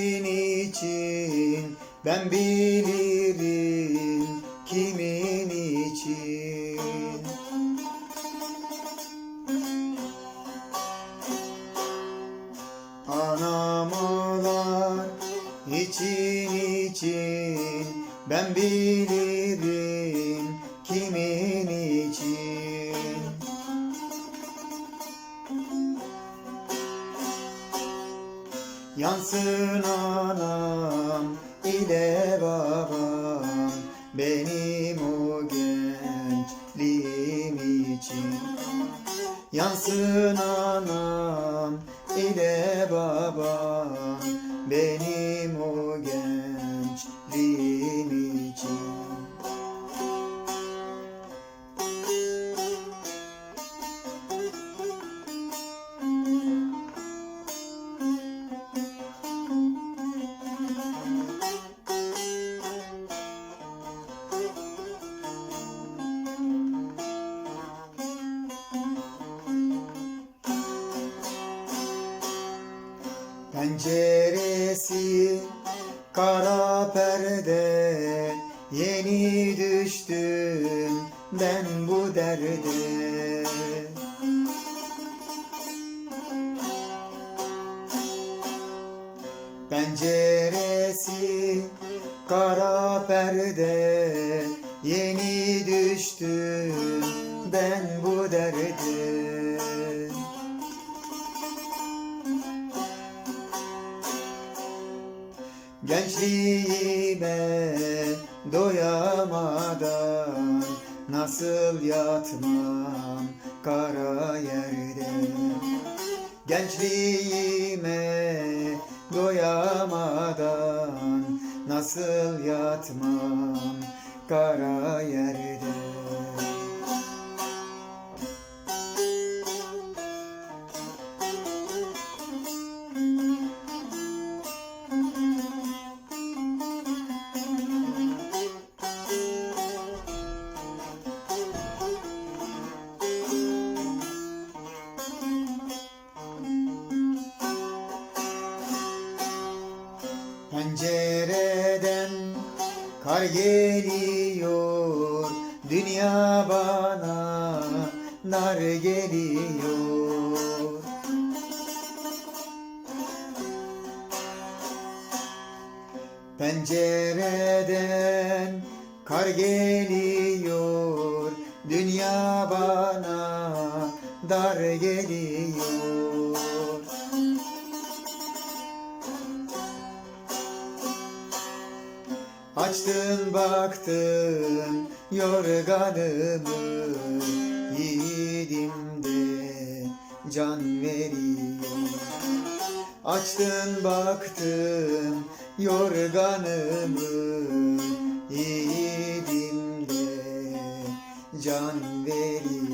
Kimin için ben bilirim kimin için. Anam ağlar için için ben bilirim Yansın anam ile babam benim o gençliğim için. Yansın anam ile babam benim o gençliğim Penceresi kara perde Yeni düştüm ben bu derde. Penceresi kara perde Yeni düştüm ben bu derde Gençliğime doyamadan Nasıl yatmam kara yerde? Gençliğime doyamadan Nasıl yatmam kara yerde Pencereden kar geliyor. Dünya bana dar geliyor. Pencereden kar geliyor. Dünya bana dar geliyor Açtın baktın yorganımı Yiğidim de can veriyor. Açtın baktın yorganımı Yiğidim de can veriyor